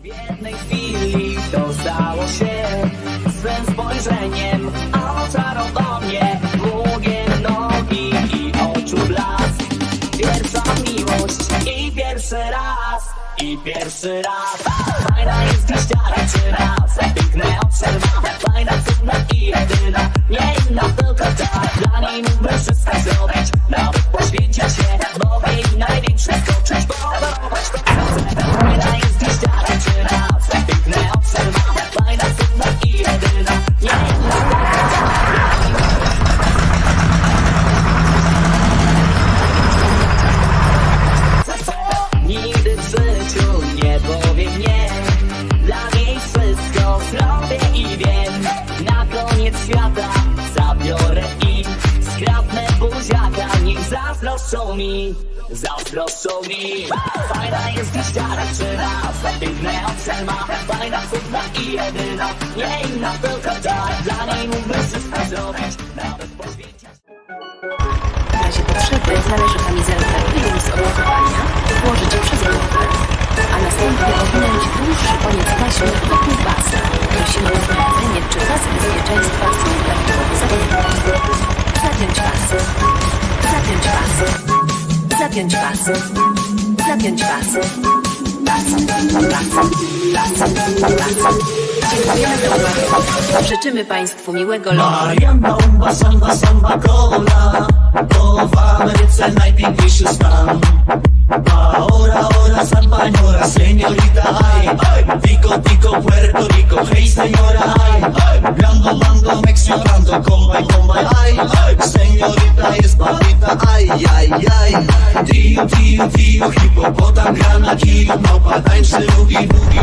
W jednej chwili to stało się swym spojrzeniem Oczarował mnie mługiem nogi i oczu blask. Pierwsza miłość i pierwszy raz I pierwszy raz. Fajna jest gwiaździara czy raz Piękne obserwa Fajna, cudna i jedyna. Nie inna, tylko ta Dla niej mógłbym wszystko zrobić Skrapnę buziaka, niech zazdroszczą mi. Zazdroszczą mi. Fajna jest gwiaździara czy raz Piękne obserwa, fajna, cudna i jedyna. Nie inna, tylko ta Dla niej mógłbym wszystko zrobić. Nawet poświęcić W razie potrzeby należy kamizelkę i z opakowania włożyć Zapiąć pasy. Zapiąć pasy. Życzymy Państwu miłego lotu. Mariana, umba, samba, samba, kola Połowa w Ameryce najpiękniejszy stan. Ahora, ora, sambaniora, señorita, ay, ay Tico, tico, Puerto Rico, hey señora, ay, ay Blando, mando, mexicando, combay, combay, ay, ay hipopotam gra na kiju Małpa tańczy, lubi, lubi,